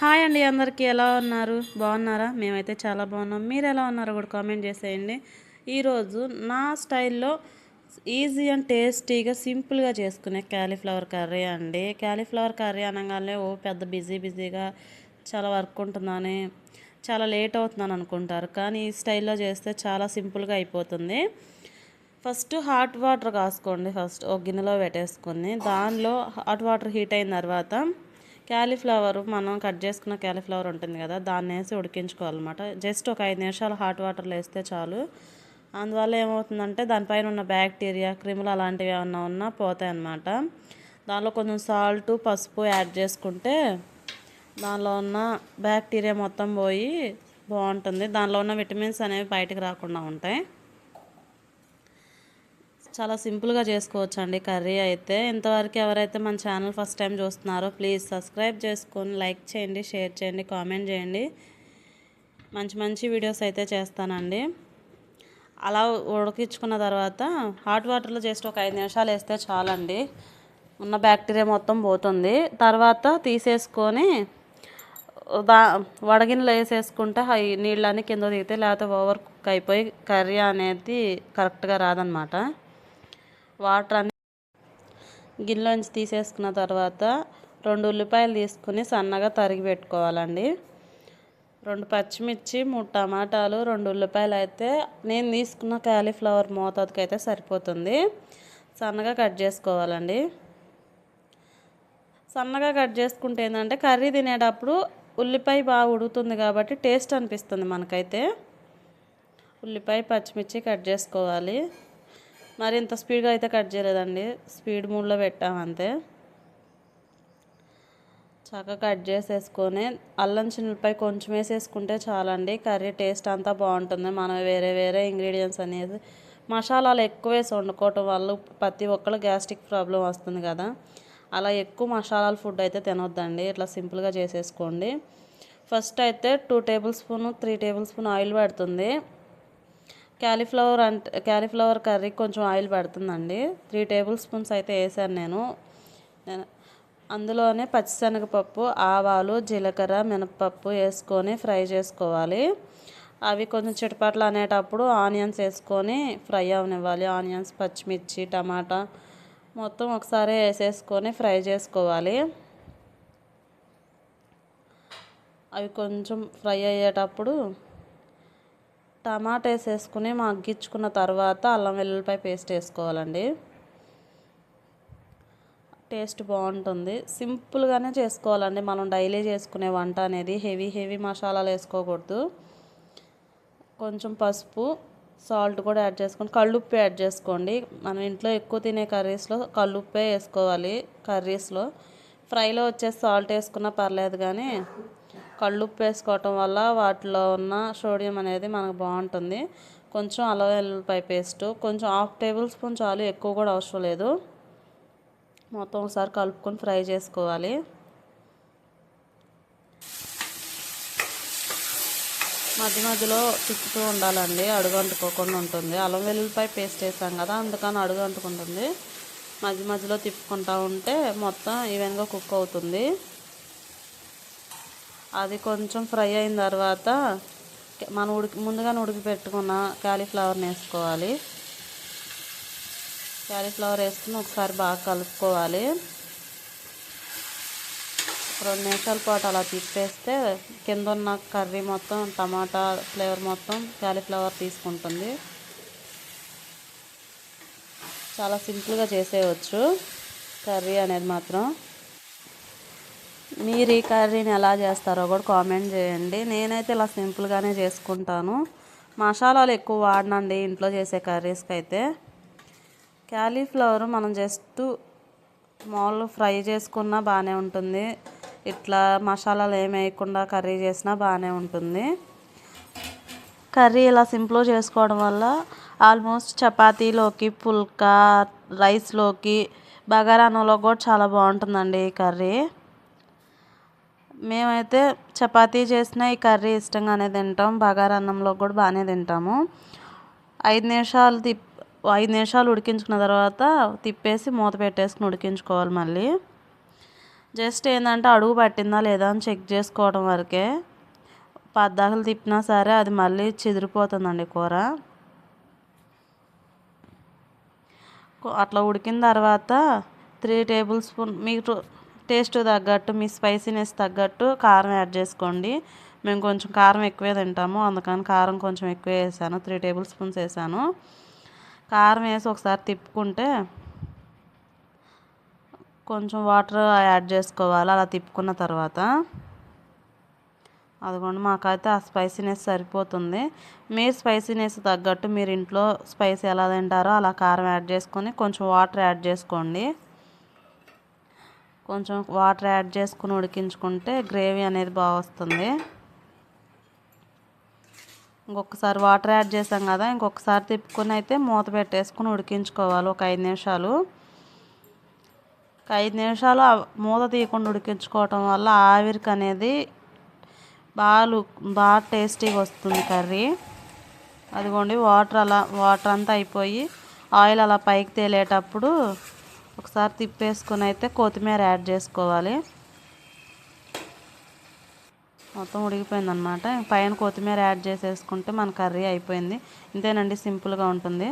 Hi అండి అందరికీ ఎలా ఉన్నారు? బాగున్నారా? మేమైతే చాలా బాగున్నాం. మీరు ఎలా ఉన్నారో కూడా కామెంట్ చేసేయండి. ఈరోజు నా స్టైల్లో ఈజీ అండ్ టేస్టీగా సింపుల్గా చేసుకునే క్యాలీఫ్లవర్ కర్రీ అండి. క్యాలీఫ్లవర్ కర్రీ అనగానే ఓ పెద్ద బిజీ బిజీగా చాలా వర్క్ ఉంటుందని చాలా లేట్ అవుతుందని అనుకుంటారు. కానీ ఈ స్టైల్లో చేస్తే చాలా సింపుల్గా అయిపోతుంది. ఫస్ట్ హాట్ వాటర్ కాసుకోండి ఫస్ట్ ఒక గిన్నెలో పెట్టేసుకుని. దానిలో హాట్ వాటర్ హీట్ అయిన తర్వాత క్యాలీఫ్లవర్ మనం కట్ చేసుకున్న క్యాలీఫ్లవర్ ఉంటుంది కదా దాన్ని వేసి ఉడికించుకోవాలన్నమాట. జస్ట్ ఒక ఐదు నిమిషాలు హాట్ వాటర్లో వేస్తే చాలు. అందువల్ల ఏమవుతుందంటే దానిపైన ఉన్న బ్యాక్టీరియా క్రిములు అలాంటివి ఏమన్నా ఉన్నా పోతాయి అన్నమాట. దానిలో కొంచెం సాల్ట్ పసుపు యాడ్ చేసుకుంటే దానిలో ఉన్న బ్యాక్టీరియా మొత్తం పోయి బాగుంటుంది. దానిలో ఉన్న విటమిన్స్ అనేవి బయటకు రాకుండా ఉంటాయి. చాలా సింపుల్గా చేసుకోవచ్చు అండి కర్రీ అయితే. ఇంతవరకు ఎవరైతే మన ఛానల్ ఫస్ట్ టైం చూస్తున్నారో ప్లీజ్ సబ్స్క్రైబ్ చేసుకొని లైక్ చేయండి షేర్ చేయండి కామెంట్ చేయండి. మంచి మంచి వీడియోస్ అయితే చేస్తానండి. అలా ఉడికించుకున్న తర్వాత హాట్ వాటర్లో జస్ట్ ఒక ఐదు నిమిషాలు వేస్తే చాలండి. ఉన్న బ్యాక్టీరియా మొత్తం పోతుంది. తర్వాత తీసేసుకొని దా వడగిన్నెలు వేసేసుకుంటే హై నీళ్ళని కింద దిగితే లేకపోతే ఓవర్ కుక్ అయిపోయి కర్రీ అనేది కరెక్ట్గా రాదనమాట. వాటర్ అని గిన్నెలోంచి తీసేసుకున్న తర్వాత రెండు ఉల్లిపాయలు తీసుకుని సన్నగా తరిగి పెట్టుకోవాలండి. రెండు పచ్చిమిర్చి మూడు టమాటాలు రెండు ఉల్లిపాయలు అయితే నేను తీసుకున్న క్యాలీఫ్లవర్ మోతాదుకి అయితే సరిపోతుంది. సన్నగా కట్ చేసుకోవాలండి. సన్నగా కట్ చేసుకుంటే ఏంటంటే కర్రీ తినేటప్పుడు ఉల్లిపాయ బాగా ఉడుకుతుంది కాబట్టి టేస్ట్ అనిపిస్తుంది మనకైతే. ఉల్లిపాయ పచ్చిమిర్చి కట్ చేసుకోవాలి. మరి ఇంత స్పీడ్గా అయితే కట్ చేయలేదండి. స్పీడ్ మూడ్లో పెట్టామంతే చక్కగా కట్ చేసేసుకొని అల్లం చిన్నపై కొంచెం వేసేసుకుంటే చాలండి. కర్రీ టేస్ట్ అంతా బాగుంటుంది. మనం వేరే వేరే ఇంగ్రీడియంట్స్ అనేది మసాలాలు ఎక్కువ వేసి వండుకోవటం వల్ల ప్రతి ఒక్కరు గ్యాస్ట్రిక్ ప్రాబ్లం వస్తుంది కదా. అలా ఎక్కువ మసాలాల ఫుడ్ అయితే తినొద్దండి. ఇట్లా సింపుల్గా చేసేసుకోండి. ఫస్ట్ అయితే two tablespoon three tablespoon oil పడుతుంది. క్యాలీఫ్లవర్ అంటే క్యాలీఫ్లవర్ కర్రీ కొంచెం ఆయిల్ పడుతుందండి. త్రీ టేబుల్ స్పూన్స్ అయితే వేసాను నేను. అందులోనే పచ్చిశనగపప్పు ఆవాలు జీలకర్ర మినపప్పు వేసుకొని ఫ్రై చేసుకోవాలి. అవి కొంచెం చిటపట్లు అనేటప్పుడు ఆనియన్స్ వేసుకొని ఫ్రై అవనివ్వాలి. ఆనియన్స్ పచ్చిమిర్చి టమాటా మొత్తం ఒకసారి వేసేసుకొని ఫ్రై చేసుకోవాలి. అవి కొంచెం ఫ్రై అయ్యేటప్పుడు టమాటా వేసేసుకుని మగ్గించుకున్న తర్వాత అల్లం వెల్లుల్లిపాయ పేస్ట్ వేసుకోవాలండి. టేస్ట్ బాగుంటుంది. సింపుల్గానే చేసుకోవాలండి. మనం డైలీ చేసుకునే వంట అనేది హెవీ హెవీ మసాలాలు వేసుకోకూడదు. కొంచెం పసుపు సాల్ట్ కూడా యాడ్ చేసుకొని కళ్ళుప్పు యాడ్ చేసుకోండి. మనం ఇంట్లో ఎక్కువ తినే కర్రీస్లో కళ్ళుప్పే వేసుకోవాలి కర్రీస్లో. ఫ్రైలో వచ్చేసి సాల్ట్ వేసుకున్నా పర్లేదు కానీ కళ్ళుప్పు వేసుకోవటం వల్ల వాటిలో ఉన్న సోడియం అనేది మనకు బాగుంటుంది. కొంచెం అల్లం వెల్లుల్లిపాయ పేస్ట్ కొంచెం హాఫ్ టేబుల్ స్పూన్ చాలు ఎక్కువ కూడా అవసరం లేదు. మొత్తం ఒకసారి కలుపుకొని ఫ్రై చేసుకోవాలి. మధ్య మధ్యలో తిప్పుతూ ఉండాలండి అడుగు అంటుకోకుండా ఉంటుంది. అల్లం వెల్లుల్లిపాయ పేస్ట్ వేసాం కదా అందుకని అడుగు అంటుకుంటుంది. మధ్య మధ్యలో తిప్పుకుంటూ ఉంటే మొత్తం ఈవెన్గా కుక్ అవుతుంది. అది కొంచెం ఫ్రై అయిన తర్వాత మనం ఉడికి ముందుగానే ఉడికి పెట్టుకున్న క్యాలీఫ్లవర్ని వేసుకోవాలి క్యాలీఫ్లవర్ వేసుకుని ఒకసారి బాగా కలుపుకోవాలి. రెండు నిమిషాల పాటు అలా తిప్పేస్తే కింద ఉన్న కర్రీ మొత్తం టమాటా ఫ్లేవర్ మొత్తం క్యాలీఫ్లవర్ తీసుకుంటుంది. చాలా సింపుల్గా చేసేయచ్చు కర్రీ అనేది మాత్రం. మీరు ఈ కర్రీని ఎలా చేస్తారో కూడా కామెంట్ చేయండి. నేనైతే ఇలా సింపుల్గానే చేసుకుంటాను. మసాలాలు ఎక్కువ వాడనండి ఇంట్లో చేసే కర్రీస్కి అయితే క్యాలీఫ్లవర్ మనం జస్ట్ మామూలు ఫ్రై చేసుకున్నా బాగానే ఉంటుంది. ఇట్లా మసాలాలు ఏమి వేయకుండా కర్రీ చేసినా బాగానే ఉంటుంది. కర్రీ ఇలా సింపుల్ చేసుకోవడం వల్ల ఆల్మోస్ట్ చపాతీలోకి పుల్కా రైస్లోకి బగారానంలో కూడా చాలా బాగుంటుందండి ఈ కర్రీ. మేమైతే చపాతీ చేసిన ఈ కర్రీ ఇష్టంగానే తింటాం. బగారన్నంలో కూడా బాగానే తింటాము. ఐదు నిమిషాలు తిప్ ఐదు నిమిషాలు ఉడికించుకున్న తర్వాత తిప్పేసి మూత పెట్టేసుకుని ఉడికించుకోవాలి మళ్ళీ. జస్ట్ ఏంటంటే అడుగు పట్టిందా లేదా అని చెక్ చేసుకోవడం వరకే. పద్దాకలు తిప్పినా సరే అది మళ్ళీ చెదిరిపోతుందండి కూర. అట్లా ఉడికిన తర్వాత త్రీ టేబుల్ స్పూన్ మీకు టేస్ట్ తగ్గట్టు మీ స్పైసీనెస్ తగ్గట్టు కారం యాడ్ చేసుకోండి. మేము కొంచెం కారం ఎక్కువే తింటాము. అందుకని కారం కొంచెం ఎక్కువ వేసాను. త్రీ టేబుల్ స్పూన్స్ వేసాను. కారం వేసి ఒకసారి తిప్పుకుంటే కొంచెం వాటర్ యాడ్ చేసుకోవాలి. అలా తిప్పుకున్న తర్వాత అదిగోండి మాకైతే ఆ స్పైసీనెస్ సరిపోతుంది. మీరు స్పైసీనెస్ తగ్గట్టు మీరు ఇంట్లో స్పైసీ ఎలా తింటారో అలా కారం యాడ్ చేసుకొని కొంచెం వాటర్ యాడ్ చేసుకోండి. కొంచెం వాటర్ యాడ్ చేసుకుని ఉడికించుకుంటే గ్రేవీ అనేది బాగా వస్తుంది. ఇంకొకసారి వాటర్ యాడ్ చేసాం కదా ఇంకొకసారి తిప్పుకొని అయితే మూత పెట్టేసుకుని ఉడికించుకోవాలి ఒక ఐదు నిమిషాలు. ఒక ఐదు నిమిషాలు మూత తీయకుండా ఉడికించుకోవటం వల్ల ఆవిరికి అనేది బాగా బాగా టేస్టీగా వస్తుంది కర్రీ. అదిగోండి వాటర్ అలా వాటర్ అంతా అయిపోయి ఆయిల్ అలా పైకి తేలేటప్పుడు ఒకసారి తిప్పేసుకుని అయితే కొత్తిమీర యాడ్ చేసుకోవాలి. మొత్తం ఉడికిపోయింది అనమాట పైన కొత్తిమీర యాడ్ చేసేసుకుంటే మన కర్రీ అయిపోయింది. ఇంతేనండి సింపుల్గా ఉంటుంది.